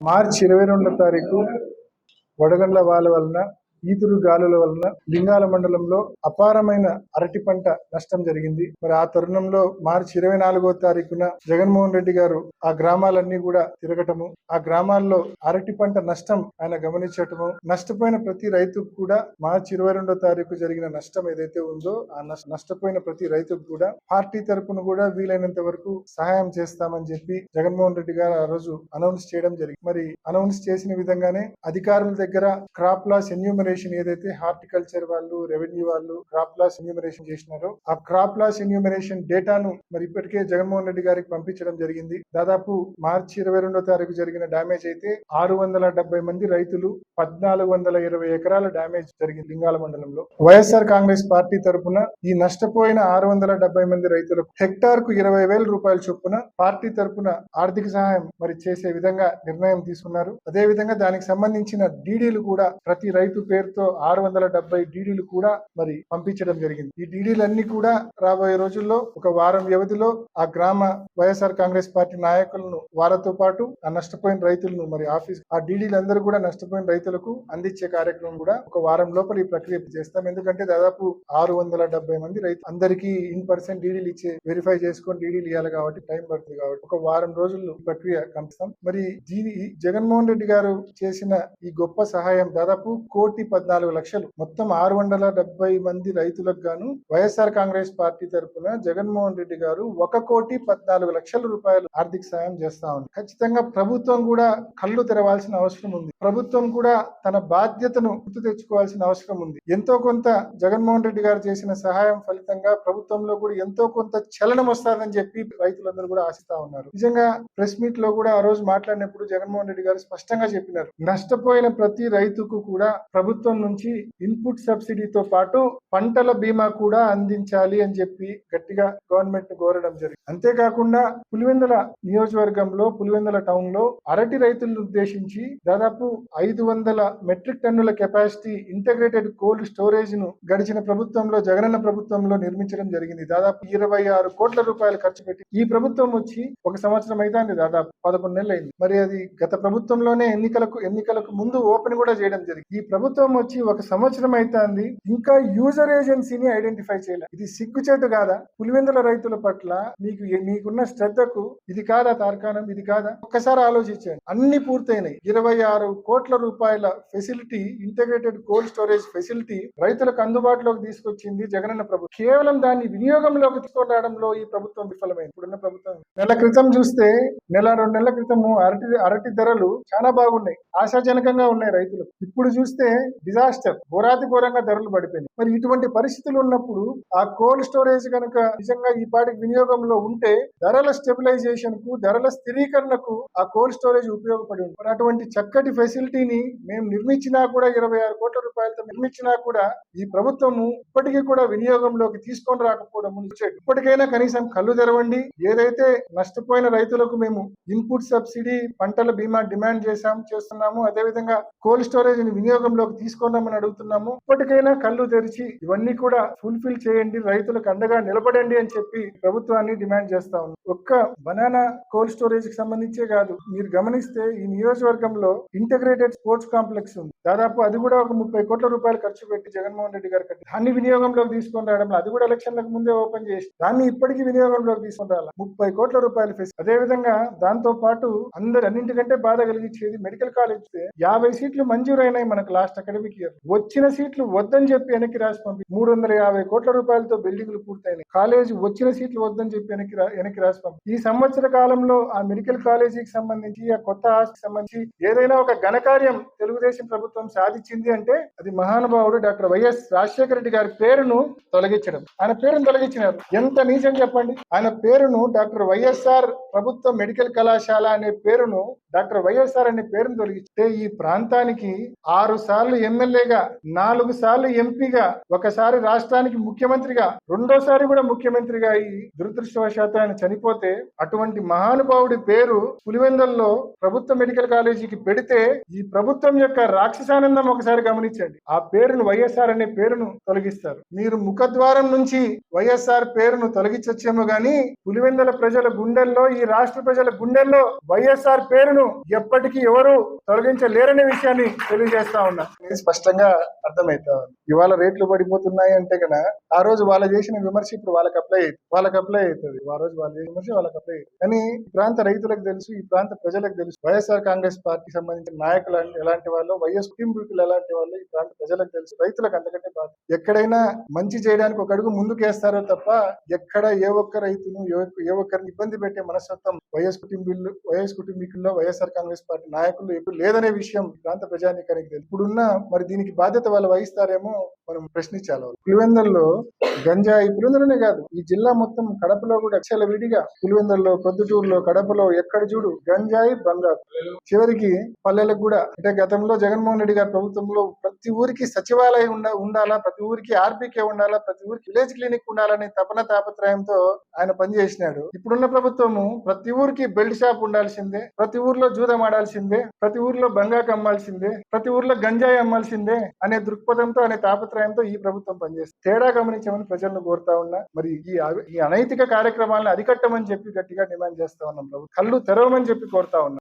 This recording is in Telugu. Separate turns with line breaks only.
మార్చి ఇరవై రెండో తారీఖు వడగండ్ల వాల వలన ఈదురు గాలుల వలన లింగాల మండలంలో అపారమైన అరటి పంట నష్టం జరిగింది. మరి ఆ తరుణంలో మార్చి ఇరవై నాలుగో తారీఖున జగన్మోహన్ రెడ్డి గారు ఆ గ్రామాలన్నీ కూడా తిరగటము ఆ గ్రామాల్లో అరటి పంట నష్టం ఆయన గమనించటము నష్టపోయిన ప్రతి రైతుకు కూడా మార్చి ఇరవై రెండో తారీఖు జరిగిన నష్టం ఏదైతే ఉందో ఆ నష్టపోయిన ప్రతి రైతుకు కూడా పార్టీ తరపున కూడా వీలైనంత వరకు సహాయం చేస్తామని చెప్పి జగన్మోహన్ రెడ్డి గారు ఆ రోజు అనౌన్స్ చేయడం జరిగింది. మరి అనౌన్స్ చేసిన విధంగానే అధికారుల దగ్గర క్రాప్ లాస్ ఎన్యూమరేషన్ ఏదైతే హార్టికల్చర్ వాళ్ళు రెవెన్యూ వాళ్ళు క్రాప్ లాస్ ఎన్యూమరేషన్ చేసినారో ఆ క్రాప్ లాస్ ఎన్యూమరేషన్ డేటాను మరి ఇప్పటికే జగన్మోహన్ రెడ్డి గారికి పంపించడం జరిగింది. దాదాపు మార్చి ఇరవై రెండో తారీఖు జరిగిన డామేజ్ అయితే ఆరు వందల డెబ్బై మంది రైతులు పద్నాలుగు వందల ఇరవై ఎకరాల డ్యామేజ్ జరిగింది లింగాల మండలంలో. వైఎస్ఆర్ కాంగ్రెస్ పార్టీ తరపున ఈ నష్టపోయిన ఆరు వందల డెబ్బై మంది రైతులకు హెక్టార్కు ఇరవై వేల రూపాయల చొప్పున పార్టీ తరపున ఆర్థిక సహాయం మరి చేసే విధంగా నిర్ణయం తీసుకున్నారు. అదే విధంగా దానికి సంబంధించిన డీడీలు కూడా ప్రతి రైతు పేరుతో ఆరు వందల డెబ్బై డీడీలు కూడా మరి పంపించడం జరిగింది. ఈ డీడీలన్నీ కూడా రాబోయే రోజుల్లో ఒక వారం వ్యవధిలో ఆ గ్రామ వైఎస్ఆర్ కాంగ్రెస్ పార్టీ నాయకులను వారితో పాటు ఆ నష్టపోయిన రైతులను మరి ఆఫీస్ ఆ డీడీలందరూ కూడా నష్టపోయిన రైతులకు అందించే కార్యక్రమం కూడా ఒక వారం లోపల ఈ ప్రక్రియ చేస్తాం. ఎందుకంటే దాదాపు ఆరు వందల డెబ్బై మంది రైతు అందరికీ ఇన్ పర్సెంట్ డీడీలు ఇచ్చే వెరిఫై చేసుకొని డీడీలు ఇవ్వాలి కాబట్టి టైం పడుతుంది కాబట్టి ఒక వారం రోజుల్లో ప్రక్రియ కంపిస్తాం. మరి దీని జగన్మోహన్ రెడ్డి గారు చేసిన ఈ గొప్ప సహాయం దాదాపు కోటి పద్నాలుగు లక్షలు. మొత్తం ఆరు వందల డెబ్బై మంది రైతులకు గాను వైఎస్ఆర్ కాంగ్రెస్ పార్టీ తరఫున జగన్మోహన్ రెడ్డి గారు ఒక కోటి పద్నాలుగు లక్షల రూపాయలు ఆర్థిక సాయం చేస్తా ఉంది ఖచ్చితంగా ప్రభుత్వం కూడా కళ్ళు తెరవాల్సిన అవసరం ఉంది. ప్రభుత్వం కూడా తన బాధ్యతను గుర్తు తెచ్చుకోవాల్సిన అవసరం ఉంది. ఎంతో కొంత జగన్మోహన్ రెడ్డి గారు చేసిన సహాయం ఫలితంగా ప్రభుత్వంలో కూడా ఎంతో కొంత చలనం వస్తాదని చెప్పి రైతులందరూ కూడా ఆశిస్తా ఉన్నారు. నిజంగా ప్రెస్ మీట్లో కూడా ఆ రోజు మాట్లాడినప్పుడు జగన్మోహన్ రెడ్డి గారు స్పష్టంగా చెప్పినారు. నష్టపోయిన ప్రతి రైతుకు కూడా ప్రభుత్వం ప్రభుత్వం నుంచి ఇన్పుట్ సబ్సిడీతో పాటు పంటల బీమా కూడా అందించాలి అని చెప్పి గట్టిగా గవర్నమెంట్ కోరడం జరిగింది. అంతేకాకుండా పులివెందుల నియోజకవర్గంలో పులివెందుల టౌన్లో అరటి రైతులను ఉద్దేశించి దాదాపు ఐదు వందల మెట్రిక్ టన్నుల కెపాసిటీ ఇంటగ్రేటెడ్ కోల్డ్ స్టోరేజ్ను గడిచిన ప్రభుత్వంలో జగనన్న ప్రభుత్వంలో నిర్మించడం జరిగింది. దాదాపు ఇరవై ఆరు కోట్ల రూపాయలు ఖర్చు పెట్టి ఈ ప్రభుత్వం వచ్చి ఒక సంవత్సరం అయితే దాదాపు పదకొండు నెలలు అయింది మరి అది గత ప్రభుత్వంలోనే ఎన్నికలకు ఎన్నికలకు ముందు ఓపెన్ కూడా చేయడం జరిగింది. ఈ ప్రభుత్వం వచ్చి ఒక సంవత్సరం అవుతుంది ఇంకా యూజర్ ఏజెన్సీని ఐడెంటిఫై చేయలేదు ఇది సిగ్గుచేటు కాదా? పులివెందుల రైతుల పట్ల మీకు మీకున్న శ్రద్ధకు ఇది కాదా తార్కాణం? ఇది కాదా? ఒక్కసారి ఆలోచించండి. అన్ని పూర్తయినాయి. ఇరవై ఆరు కోట్ల రూపాయల facility integrated cold storage facility రైతులకు అందుబాటులోకి తీసుకొచ్చింది జగనన్న ప్రభుత్వం. కేవలం దాన్ని వినియోగంలోకి తీసుకురావడంలో ఈ ప్రభుత్వం విఫలమైంది. ఇప్పుడున్న ప్రభుత్వం నెల క్రితం చూస్తే నెల రెండు నెలల క్రితము అరటి అరటి ధరలు చాలా బాగున్నాయి. ఆశాజనకంగా ఉన్నాయి రైతులకు. ఇప్పుడు చూస్తే డిజాస్టర్ ఘోరాతి ఘోరంగా ధరలు పడిపోయినాయి. మరి ఇటువంటి పరిస్థితులు ఉన్నప్పుడు ఆ కోల్డ్ స్టోరేజ్ కనుక నిజంగా ఈ పాటి వినియోగంలో ఉంటే ధరల స్టెబిలైజేషన్కు ధరల స్థిరీకరణకు ఆ కోల్డ్ స్టోరేజ్ ఉపయోగపడి ఉంది మరి అటువంటి చక్కటి ఫెసిలిటీని మేము నిర్మించినా కూడా ఇరవై ఆరు కోట్ల రూపాయలతో నిర్మించినా కూడా ఈ ప్రభుత్వము ఇప్పటికీ కూడా వినియోగంలోకి తీసుకొని రాకపోవడం ముందు ఇప్పటికైనా కనీసం కళ్ళు తెరవండి. ఏదైతే నష్టపోయిన రైతులకు మేము ఇన్పుట్ సబ్సిడీ పంటల బీమా డిమాండ్ చేశాం చేస్తున్నాము అదేవిధంగా కోల్డ్ స్టోరేజ్ వినియోగంలోకి తీసుకున్నామని అడుగుతున్నాము. ఇప్పటికైనా కళ్ళు తెరిచి ఇవన్నీ కూడా ఫుల్ఫిల్ చేయండి రైతులకు అండగా నిలబడండి అని చెప్పి ప్రభుత్వాన్ని డిమాండ్ చేస్తా ఉన్నాం. ఒక్క బనానా కోల్డ్ స్టోరేజ్కి సంబంధించే కాదు మీరు గమనిస్తే ఈ నియోజకవర్గంలో ఇంటగ్రేటెడ్ స్పోర్ట్స్ కాంప్లెక్స్ ఉంది. దాదాపు అది కూడా ఒక ముప్పై కోట్ల రూపాయలు ఖర్చు పెట్టి జగన్మోహన్ రెడ్డి గారు కట్టి దాన్ని వినియోగంలోకి తీసుకొని రావడం అది కూడా ఎలక్షన్లకు ముందే ఓపెన్ చేసి దాన్ని ఇప్పటికీ వినియోగంలోకి తీసుకొని రావాలి ముప్పై కోట్ల రూపాయలు ఫీజు అదే విధంగా దాంతో పాటు అందరు అన్నింటికంటే బాధ కలిగించేది మెడికల్ కాలేజ్. యాభై సీట్లు మంజూరైనాయి మనకు లాస్ట్ అక్కడ అకాడమిక్ ఇయర్ వచ్చిన సీట్లు వద్దని చెప్పి వెనక్కి రాసి పంపి మూడు వందల యాభై కోట్ల రూపాయలతో బిల్డింగ్లు పూర్తయినాయి. కాలేజ్ వచ్చిన సీట్లు వద్దని చెప్పి వెనక్కి రా- వెనక్కి రాసి పంపి. ఈ సంవత్సర కాలంలో ఆ మెడికల్ కాలేజీకి సంబంధించి ఆ కొత్త ఆస్తికి సంబంధించి ఏదైనా ఒక ఘనకార్యం తెలుగుదేశం ప్రభుత్వం సాధించింది అంటే అది మహానుభావుడు డాక్టర్ వైఎస్ రాజశేఖర రెడ్డి గారి పేరును తొలగించడం. ఆయన పేరును తొలగించినారు. ఎంత నీచం చెప్పండి. ఆయన పేరును డాక్టర్ వైఎస్ఆర్ ప్రభుత్వ మెడికల్ కళాశాల అనే పేరును డాక్టర్ వైఎస్ఆర్ అనే పేరును తొలగిస్తే ఈ ప్రాంతానికి ఆరు సార్లు ఎమ్మెల్యేగా నాలుగు సార్లు ఎంపీగా ఒకసారి రాష్ట్రానికి ముఖ్యమంత్రిగా రెండోసారి కూడా ముఖ్యమంత్రిగా అయి దురదృష్టవశాత్తు ఆయన చనిపోతే అటువంటి మహానుభావుడి పేరు పులివెందల్లో ప్రభుత్వ మెడికల్ కాలేజీకి పెడితే ఈ ప్రభుత్వం యొక్క రాక్షసానందం ఒకసారి గమనించండి. ఆ పేరును వైఎస్ఆర్ అనే పేరును తొలగిస్తారు. మీరు ముఖద్వారం నుంచి వైఎస్ఆర్ పేరును తొలగించొచ్చేమో గాని పులివెందల ప్రజల గుండెల్లో ఈ రాష్ట్ర ప్రజల గుండెల్లో వైఎస్ఆర్ పేరును ఎప్పటికీ ఎవరు తొలగించలేరనే విషయాన్ని తెలియజేస్తా ఉన్నా. అనేది స్పష్టంగా అర్థమవుతా ఉంది. ఇవాళ రేట్లు పడిపోతున్నాయి అంటే కదా ఆ రోజు వాళ్ళు చేసిన విమర్శ ఇప్పుడు వాళ్ళకి అప్లై అవుతుంది వాళ్ళకి అప్లై అవుతుంది ఆ రోజు వాళ్ళు చేసిన విమర్శ వాళ్ళకి అప్లై అవుతుంది కానీ ఈ ప్రాంత రైతులకు తెలుసు ఈ ప్రాంత ప్రజలకు తెలుసు వైఎస్ఆర్ కాంగ్రెస్ పార్టీ సంబంధించిన నాయకులు ఎలాంటి వాళ్ళు వైఎస్ కుటుంబీకులు ఎలాంటి వాళ్ళు ఈ ప్రాంత ప్రజలకు తెలుసు. రైతులకు అంతకంటే బాధ. ఎక్కడైనా మంచి చేయడానికి ఒక అడుగు ముందుకేస్తారో తప్ప ఎక్కడ ఏ ఒక్క రైతును ఏ ఒక్కరిని ఇబ్బంది పెట్టే మనస్తత్వం వైఎస్ కుటుంబీలు వైఎస్ కుటుంబీకుల్లో వైఎస్ఆర్ కాంగ్రెస్ పార్టీ నాయకులు ఎప్పుడు లేదనే విషయం ప్రాంత ప్రజానికానికి తెలుసు. ఇప్పుడున్న మరి దీనికి బాధ్యత వాళ్ళు వహిస్తారేమో మనం ప్రశ్నించాలి. పులివెందుల్లో గంజాయి పులివెందులనే కాదు ఈ జిల్లా మొత్తం కడపలో కూడా చాలా విడిగా పులివెందుల్లో పొద్దుటూరులో కడపలో ఎక్కడ చూడు గంజాయి బంగారు. చివరికి పల్లెలకు కూడా అంటే గతంలో జగన్మోహన్ రెడ్డి గారి ప్రభుత్వంలో ప్రతి ఊరికి సచివాలయం ఉండ ఉండాలా ప్రతి ఊరికి ఆర్బీకే ఉండాలా ప్రతి ఊరికి విలేజ్ క్లినిక్ ఉండాలనే తపన తాపత్రయంతో ఆయన పనిచేసినాడు. ఇప్పుడున్న ప్రభుత్వము ప్రతి ఊరికి బెల్ట్ షాప్ ఉండాల్సిందే ప్రతి ఊర్లో జూదం ఆడాల్సిందే ప్రతి ఊర్లో బంగాకు అమ్మాల్సిందే ప్రతి ఊర్లో గంజాయి అమ్మాల్సిందే అనే దృక్పథంతో అనే తాపత్రయంతో ఈ ప్రభుత్వం పనిచేస్తుంది తేడా గమనించమని ప్రజలను కోరుతా ఉన్నా మరి ఈ ఈ అనైతిక కార్యక్రమాలను అరికట్టమని చెప్పి గట్టిగా డిమాండ్ చేస్తా ఉన్నాం ప్రభుత్వం. కళ్ళు తెరవమని చెప్పి కోరుతా ఉన్నాం.